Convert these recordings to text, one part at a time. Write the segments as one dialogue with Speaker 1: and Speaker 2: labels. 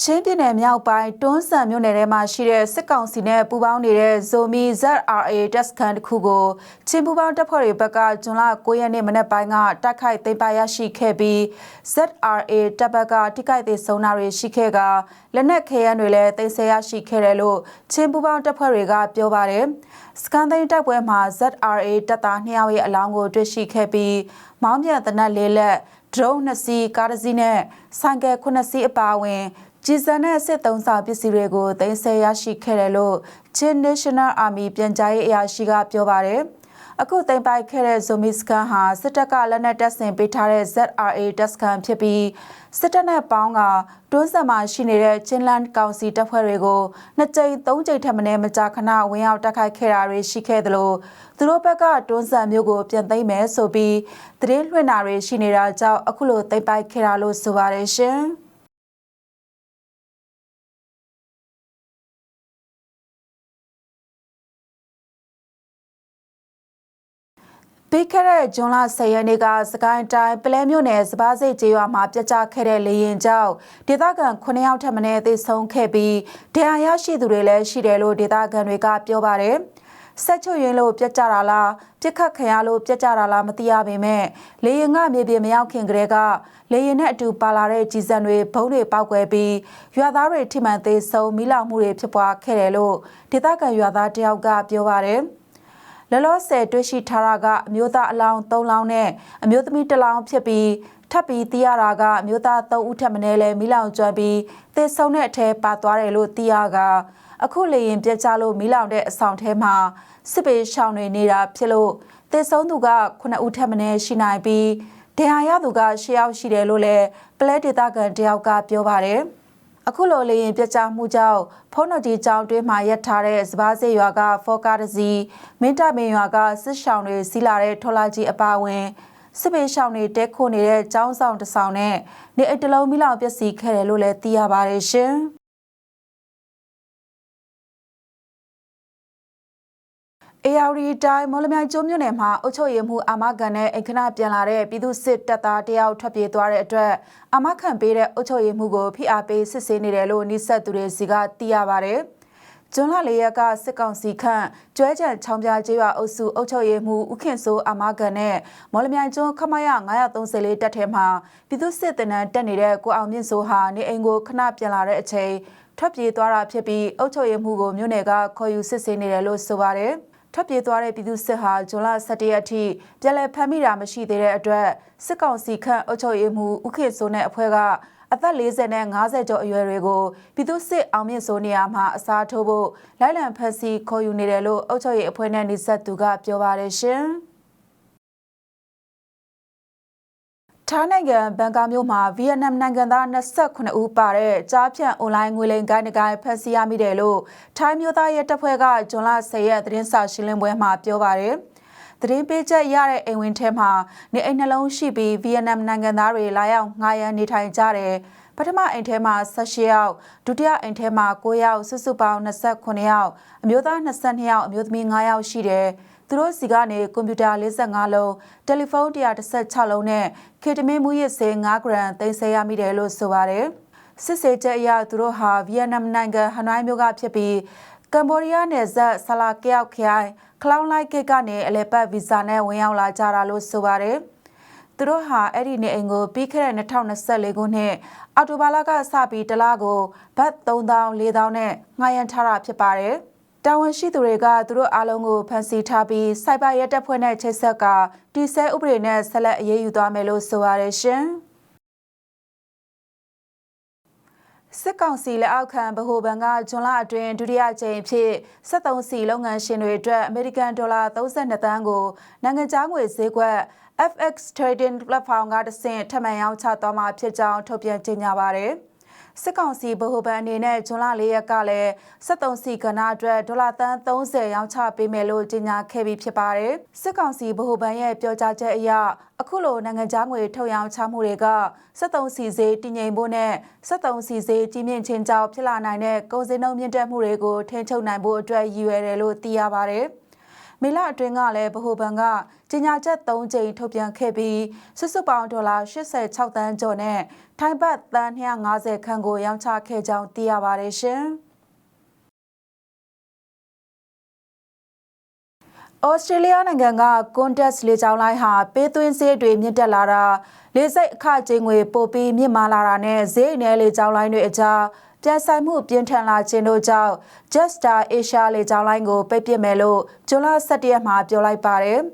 Speaker 1: ချင်းပြည်နယ်မြောက်ပိုင်းတွန်းဆန်မြို့နယ်ထဲမှာရှိတဲ့စစ်ကောင်စီနဲ့ပူးပေါင်းနေတဲ့ဇိုမီ ZRA တက်စကန်တစ်ခုကိုချင်းပူးပေါင်းတပ်ဖွဲ့တွေဘက်ကဇွန်လ9ရက်နေ့မနက်ပိုင်းကတိုက်ခိုက်သိမ်းပိုက်ရရှိခဲ့ပြီး ZRA တပ်ဘက်ကတိကိုက်သေးဆုံးတာတွေရှိခဲ့ကလက်နက်ခဲယမ်းတွေလည်းသိမ်းဆည်းရရှိခဲ့တယ်လို့ချင်းပူးပေါင်းတပ်ဖွဲ့တွေကပြောပါတယ်စကန်သိန်းတိုက်ပွဲမှာ ZRA တပ်သား2ယောက်ရဲ့အလောင်းကိုတွေ့ရှိခဲ့ပြီးမောင်းပြန်တနက်လေးလက် drone 2စီးကားတစ်စီးနဲ့ဆိုင်ကယ်9စီးအပါအဝင်ဂျီဇန်နဲ့စစ်သုံးစာပစ္စည်းတွေကိုတင်ဆက်ရရှိခဲ့တယ်လို့ Chin National Army ပြန်ကြားရေးအရာရှိကပြောပါတယ်။ အခုတင်ပိုက်ခဲ့တဲ့ Zomi Scan ဟာစစ်တပ်ကလက်နက်တပ်ဆင်ပေးထားတဲ့ ZRA တပ်စကန်ဖြစ်ပြီးစစ်တပ်နဲ့ပေါင်းကတွန်းဆက်မှာရှိနေတဲ့ Chinland ကောင်စီတပ်ဖွဲ့တွေကိုနှစ်ကြိမ်သုံးကြိမ်ထက်မနည်းမကြာခဏဝင်ရောက်တိုက်ခိုက်ခဲ့တာတွေရှိခဲ့သလိုသူတို့ဘက်ကတွန်းဆက်မျိုးကိုပြန်သိမ်းမယ်ဆိုပြီးသတင်းလွှင့်တာတွေရှိနေတာကြောင့်အခုလိုတင်ပိုက်ခဲ့တာလို့ဆိုပါတယ်ရှင်။ ပြီးခဲ့တဲ့ဇွန်လ10ရက်နေ့ကစကိုင်းတိုင်းပလဲမြို့နယ်စပားစိတ်ကျေးရွာမှာပြစ်ကျခဲ့တဲ့လေရင်ကြောင့်ဒေသခံ9ယောက်ထပ်မံသေဆုံးခဲ့ပြီးဒဏ်ရာရရှိသူတွေလည်းရှိတယ်လို့ဒေသခံတွေကပြောပါတယ်။ဆက်ချွတ်ရင်လို့ပြစ်ကျတာလားပြစ်ခတ်ခံရလို့ပြစ်ကျတာလားမသိရပေမဲ့လေရင်ကမြေပြင်မရောက်ခင်ကတည်းကလေရင်နဲ့အတူပါလာတဲ့ကြီးစံတွေဘုံတွေပောက်ကွယ်ပြီးရွာသားတွေထိမှန်သေးဆုံးမိလောင်မှုတွေဖြစ်ပွားခဲ့တယ်လို့ဒေသခံရွာသားတယောက်ကပြောပါတယ်။ လောလောဆယ်တွေ့ရှိထားတာကအမျိုးသားအလောင်း3လောင်းနဲ့အမျိုးသမီး1လောင်းဖြစ်ပြီးထပ်ပြီးသိရတာကအမျိုးသား3ဦးထပ်မံလဲမိလောင်ကျွမ်းပြီးသေဆုံးတဲ့အထဲပါသွားတယ်လို့သိရကအခုလေရင်ပြက်ချလို့မိလောင်တဲ့အဆောင်ထဲမှာစစ်ပေးရှောင်းနေနေတာဖြစ်လို့သေဆုံးသူက9ဦးထပ်မံရှိနိုင်ပြီးဒဏ်ရာရသူက10ယောက်ရှိတယ်လို့လည်းပလဲဒေတာကန်တယောက်ကပြောပါတယ်။ အခုလိုလေရင်ပြကြမှုကြောင့်ဖုံးတော်ကြီးကျောင်းတွင်းမှာရပ်ထားတဲ့စပားစေရွာကဖောကားတစီမင်းတမင်ရွာကစစ်ရှောင်းတွေစီးလာတဲ့ထော်လာကြီးအပါဝင်စစ်ပေးရှောင်းတွေတဲခိုနေတဲ့ကျောင်းဆောင်တစ်ဆောင်နဲ့နေအိတ်တလုံးမိလောက်ပျက်စီးခဲ့တယ်လို့လည်းသိရပါတယ်ရှင်။ အေယာရီတိုင်းမော်လမြိုင်ကျွန်းမြို့နယ်မှာအုပ်ချုပ်ရေးမှူးအာမခံနဲ့အခဏပြန်လာတဲ့ပြည်သူစစ်တပ်သားတယောက်ထွက်ပြေးသွားတဲ့အတွက်အာမခံပေးတဲ့အုပ်ချုပ်ရေးမှူးကိုဖိအားပေးစစ်ဆေးနေတယ်လို့နှိဆက်သူတွေစီကသိရပါဗျ။ကျွန်းလာလေးရက်ကစစ်ကောင်စီခန့်ကျွဲကြံချောင်းပြကျေးရွာအုပ်စုအုပ်ချုပ်ရေးမှူးဦးခင်စိုးအာမခံနဲ့မော်လမြိုင်ကျွန်းခမရ934တပ်ထဲမှာပြည်သူစစ်တပ်နန်းတက်နေတဲ့ကိုအောင်မြင့်စိုးဟာနေအိမ်ကိုခဏပြန်လာတဲ့အချိန်ထွက်ပြေးသွားတာဖြစ်ပြီးအုပ်ချုပ်ရေးမှူးကိုမြို့နယ်ကခေါ်ယူစစ်ဆေးနေတယ်လို့ဆိုပါတယ်။ ထွက်ပြေးသွားတဲ့ပြည်သူစစ်ဟာဇွန်လ17ရက်ထိပြည်လဲဖမ်းမိတာမရှိသေးတဲ့အတွက်စစ်ကောင်စီခန့်အုပ်ချုပ်ရေးမှူးဦးခေစိုးနဲ့အဖွဲ့ကအသက်40နဲ့50ကျော်အရွယ်တွေကိုပြည်သူစစ်အောင်မြင့်စိုးနေရာမှာအစားထိုးဖို့လိုက်လံဖက်စီခေါ်ယူနေတယ်လို့အုပ်ချုပ်ရေးအဖွဲ့နဲ့နှိဆက်သူကပြောပါတယ်ရှင်။ ထိုင်းနိုင်ငံဘန်ကာမြို့မှာဗီယက်နမ်နိုင်ငံသား29ဦးပါတဲ့ကြားဖြန့်အွန်လိုင်းငွေလိမ်ကိုင်းတကိုင်းဖမ်းဆီးရမိတယ်လို့ထိုင်းမျိုးသားရဲတပ်ဖွဲ့ကဇွန်လ10ရက်သတင်းစာရှင်းလင်းပွဲမှာပြောပါတယ်။သတင်းပေးချက်ရတဲ့အိမ်ဝင်ထဲမှာနေအိမ်နှလုံးရှိပြီးဗီယက်နမ်နိုင်ငံသားတွေလာရောက်ငှားရမ်းနေထိုင်ကြတယ်။ပထမအိမ်ထဲမှာ18ယောက်ဒုတိယအိမ်ထဲမှာ9ယောက်စုစုပေါင်း29ယောက်အမျိုးသား22ယောက်အမျိုးသမီး9ယောက်ရှိတယ်။ သူတို့စီကနေကွန်ပျူတာ45လုံးတယ်လီဖုန်း116လုံးနဲ့ခေတမင်းမူရစ်စေ9ဂရမ်တင်ဆက်ရမိတယ်လို့ဆိုပါတယ်စစ်စေချက်အရသူတို့ဟာဗီယက်နမ်နိုင်ငံဟနွိုင်းမြို့ကဖြစ်ပြီးကမ်ဘောဒီးယားနယ်စပ်ဆလာကယောက်ခိုင်ခလောင်းလိုက်ကိတ်ကနေအလဲပတ်ဗီဇာနဲ့ဝင်ရောက်လာကြတာလို့ဆိုပါတယ်သူတို့ဟာအဲ့ဒီနေအိမ်ကိုပြီးခဲ့တဲ့2024ခုနှစ်အော်တိုဘာလကစပြီးတလားကိုဘတ်3000 4000နဲ့ငှားရမ်းထားတာဖြစ်ပါတယ်။ တာဝန်ရှိသူတွေကသူတို့အားလုံးကိုဖမ်းဆီးထားပြီးစိုက်ဘာရဲတပ်ဖွဲ့နဲ့ချိတ်ဆက်ကတီဆဲဥပဒေနဲ့ဆက်လက်အရေးယူသွားမယ်လို့ဆိုပါတယ်ရှင်။စစ်ကောင်စီလက်အောက်ခံဗဟိုဘဏ်ကဂျွန်လအတွင်းဒုတိယကြိမ်ဖြစ်73စီလုပ်ငန်းရှင်တွေအတွက်အမေရိကန်ဒေါ်လာ32သန်းကိုနိုင်ငံခြားငွေဈေးကွက် FX Trading Platform ကတဆင့်ထပ်မံရောင်းချသွားမှာဖြစ်ကြောင်းထုတ်ပြန်ကြေညာပါတယ်။ စစ်ကောင်စီဗဟိုဘဏ်အနေနဲ့ဇွန်လ၄ရက်ကလည်း73စီကဏ္ဍအတွက်ဒေါ်လာသန်း30ရောင်းချပေးမယ်လို့ကြေညာခဲ့ပြီးဖြစ်ပါတယ်။စစ်ကောင်စီဗဟိုဘဏ်ရဲ့ပြောကြားချက်အရအခုလိုနိုင်ငံခြားငွေထုတ်ရောင်းချမှုတွေက73စီစေးတည်ငြိမ်ဖို့နဲ့73စီစေးကြီးမြင့်ခြင်းကြောင့်ဖြစ်လာနိုင်တဲ့ကုန်စည်နှုန်းမြင့်တက်မှုတွေကိုထိန်းချုပ်နိုင်ဖို့အတွက်ရည်ရွယ်တယ်လို့သိရပါတယ်။ မေလအတွင်းကလည်းဗဟိုဘဏ်ကကြီးညာချက်3ကြိမ်ထုတ်ပြန်ခဲ့ပြီးစုစုပေါင်းဒေါ်လာ86တန်းကျော်နဲ့ထိုင်းဘတ်သန်း250ခန့်ကိုရောင်းချခဲ့ကြောင်းသိရပါတယ်ရှင်။ဩစတြေးလျနိုင်ငံက Qantas လေကြောင်းလိုင်းဟာပေးသွင်းဈေးတွေမြင့်တက်လာတာလေစိတ်အခကျင်းငွေပိုပြီးမြင့်မာလာတာနဲ့ဈေးနယ်လေကြောင်းလိုင်းတွေအကြား ပြန်ဆိုင်မှုပြင်းထန်လာခြင်းတို့ကြောင့် Jetstar Asia လေကြောင်းလိုင်းကိုပိတ်ပစ်မယ်လို့ဇွန်လ17ရက်မှာပြောလိုက်ပါတယ်။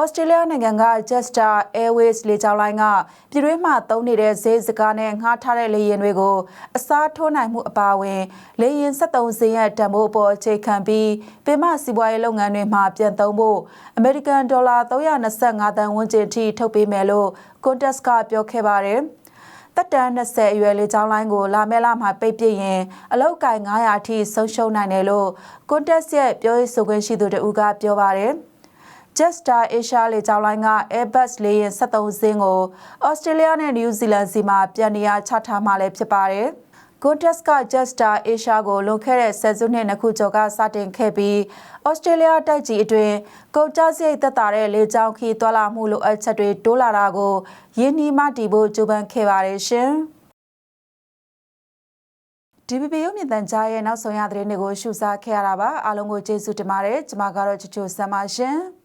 Speaker 1: ဩစတြေးလျနိုင်ငံက Jetstar Airways လေကြောင်းလိုင်းကပြည်တွင်းမှာသုံးနေတဲ့ဈေးစကားနဲ့ငှားထားတဲ့လေယာဉ်တွေကိုအစားထိုးနိုင်မှုအပါအဝင်လေယာဉ်73ဈေးရဲ့တန်ဖိုးပေါ်အခြေခံပြီးပင်မစီးပွားရေးလုပ်ငန်းတွေမှာပြန်သုံးဖို့အမေရိကန်ဒေါ်လာ325တန်ဝန်းကျင်ထိထုတ်ပေးမယ်လို့ Qantas ကပြောခဲ့ပါတယ်။ တက်တန်း20အရွယ်လေကြောင်းလိုင်းကိုလာမဲလာမှာပိတ်ပစ်ရင်အလောက်ကင်900အထိဆုံးရှုံးနိုင်တယ်လို့ Qantas ရဲ့ပြောရေးဆိုခွင့်ရှိသူတဦးကပြောပါတယ်။ Jetstar Asia လေကြောင်းလိုင်းက Airbus လေယာဉ်73စင်းကိုဩစတြေးလျနဲ့နယူးဇီလန်စီမှာပြန်နေရာချထားမှလည်းဖြစ်ပါတယ်။ Qantas က Jetstar Asia ကိုလွန်ခဲ့တဲ့ဆယ်စုနှစ်နှစ်ခုကျော်ကစတင်ခဲ့ပြီးဩစတြေးလျတိုက်ကြီးအတွင်းကုန်ကျစရိတ်သက်သာတဲ့လေကြောင်းခီးသွာလာမှုလိုအပ်ချက်တွေတိုးလာတာကိုရင်းနှီးမှတည်ဖို့ကြိုးပမ်းခဲ့ပါတယ်ရှင်။ DPP ရုပ်မြင်သံကြားရဲ့နောက်ဆုံးရသတင်းတွေကိုရှုစားခဲ့ရတာပါအားလုံးကိုကျေးဇူးတင်ပါတယ်ကျွန်မကတော့ချူချူဆမ်းပါရှင်။